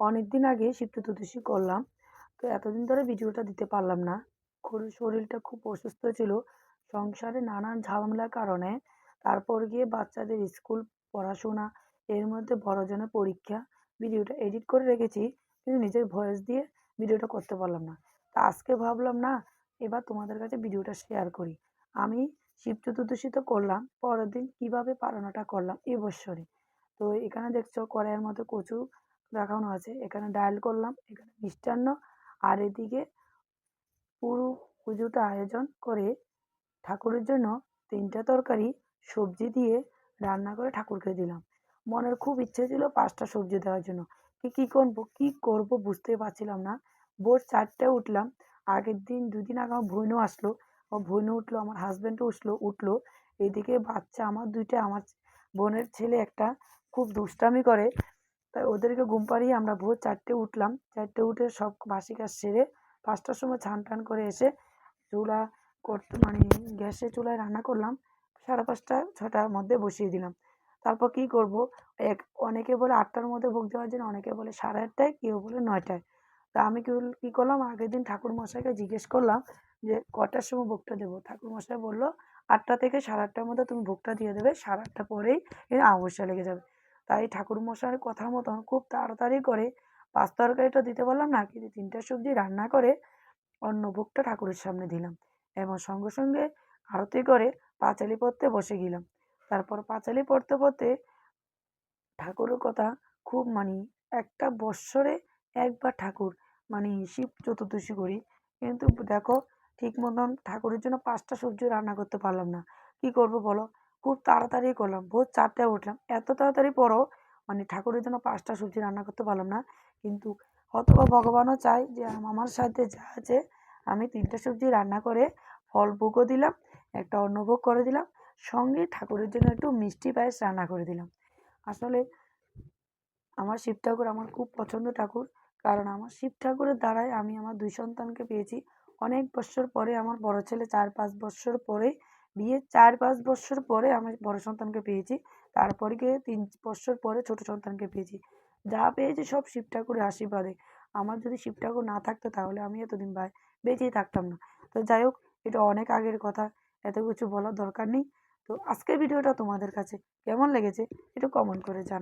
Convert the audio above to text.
অনেক দিন আগে শিব চতুর্দশী করলাম। তো এতদিন ধরে ভিডিওটা দিতে পারলাম না। শরীরটা খুব অসুস্থ ছিল। সংসারে নানান ঝামেলার কারণে তারপর গিয়ে বাচ্চাদের স্কুল পড়াশোনা, এর মধ্যে বড়জনের পরীক্ষা, ভিডিওটা এডিট করে রেখেছি কিন্তু নিজের ভয়েস দিয়ে ভিডিওটা করতে পারলাম না। তা আজকে ভাবলাম, না, এবার তোমাদের কাছে ভিডিওটা শেয়ার করি। আমি শিব চতুর্দশী তো করলাম, পরের দিন কীভাবে পালনটা করলাম এ বৎসরে। তো এখানে দেখছ, কড়াইয়ের মধ্যে কচু রাখানো আছে। এখানে ডাল করলাম, এখানে মিষ্টান্ন। আর এদিকে পুরো পুজোটা আয়োজন করে ঠাকুরের জন্য তিনটা তরকারি, সবজি দিয়ে রান্না করে ঠাকুরকে দিলাম। মনের খুব ইচ্ছে ছিল পাঁচটা সবজি দেওয়ার জন্য। কি, কী করব কী করব বুঝতে পারছিলাম না। ভোর চারটায় উঠলাম। আগের দিন দুদিন আগে আমার ভৈনু আসলো। আমার ভৈনু উঠল, আমার হাজব্যান্ডও উঠল উঠল। এদিকে বাচ্চা আমার দুইটা, আমার বোনের ছেলে একটা খুব দুষ্টামি করে। তাই ওদেরকে ঘুম পাড়িয়ে আমরা ভোর চারটে উঠলাম। চারটে উঠে সব বাসি কাজ সেরে পাঁচটার সময় ছান টান করে এসে চুলা করতে মানে গ্যাসে চুলায় রান্না করলাম। সাড়ে পাঁচটা ছটার মধ্যে বসিয়ে দিলাম। তারপর কী করব? এক, অনেকে বলে আটটার মধ্যে ভোগ দেওয়ার জন্য, অনেকে বলে সাড়ে আটটায়, কেউ বলে নয়টায়। তা আমি কী কী করলাম? আগের দিন ঠাকুর মশাইকে জিজ্ঞেস করলাম যে কটার সময় ভোগটা দেবো? ঠাকুর মশাই বলল, আটটা থেকে সাড়ে আটটার মধ্যে তুমি ভোগটা দিয়ে দেবে। সাড়ে আটটা পরেই এর অমাবস্যা লেগে যাবে। তাই ঠাকুর মশাইয়ের কথা মতন খুব তাড়াতাড়ি করে পাঁচ তরকারিটা দিতে পারলাম না, কিন্তু তিনটা সবজি রান্না করে অন্য ভোগটা ঠাকুরের সামনে দিলাম। এবং সঙ্গে সঙ্গে আরতি করে পাঁচালি পড়তে বসে গেলাম। তারপর পাঁচালি পড়তে পড়তে ঠাকুরের কথা খুব মানি, একটা বৎসরে একবার ঠাকুর মানে শিব চতুর্দশী করি। কিন্তু দেখো ঠিক মতন ঠাকুরের জন্য পাঁচটা সবজি রান্না করতে পারলাম না। কী করব বলো? খুব তাড়াতাড়ি করলাম। ভোর চারটায় উঠলাম। এত তাড়াতাড়ি পরও মানে ঠাকুরের জন্য পাঁচটা সবজি রান্না করতে পারলাম না। কিন্তু হয়তোবা ভগবানও চায় যে আমার সাথে যা আছে, আমি তিনটা সবজি রান্না করে ফল ভোগও দিলাম, একটা অন্নভোগ করে দিলাম, সঙ্গে ঠাকুরের জন্য একটু মিষ্টি পায়েস রান্না করে দিলাম। আসলে আমার শিব ঠাকুর আমার খুব পছন্দ ঠাকুর। কারণ আমার শিব ঠাকুরের দ্বারাই আমি আমার দুই সন্তানকে পেয়েছি। অনেক বছর পরে আমার বড় ছেলে চার পাঁচ বছর পরে বিয়ে চার পাঁচ বছর পরে আমি বড় সন্তানকে পেয়েছি। তারপরে গিয়ে তিন বছর পরে ছোট সন্তানকে পেয়েছি। যা পেয়েছি সব শিব ঠাকুরের আশীর্বাদে। আমার যদি শিব ঠাকুর না থাকতো তাহলে আমি এতদিন ভাই বেঁচেই থাকতাম না। তো যাই হোক, এটা অনেক আগের কথা। এত কিছু বলার দরকার নেই। তো আজকের ভিডিওটা তোমাদের কাছে কেমন লেগেছে একটু কমেন্ট করে জান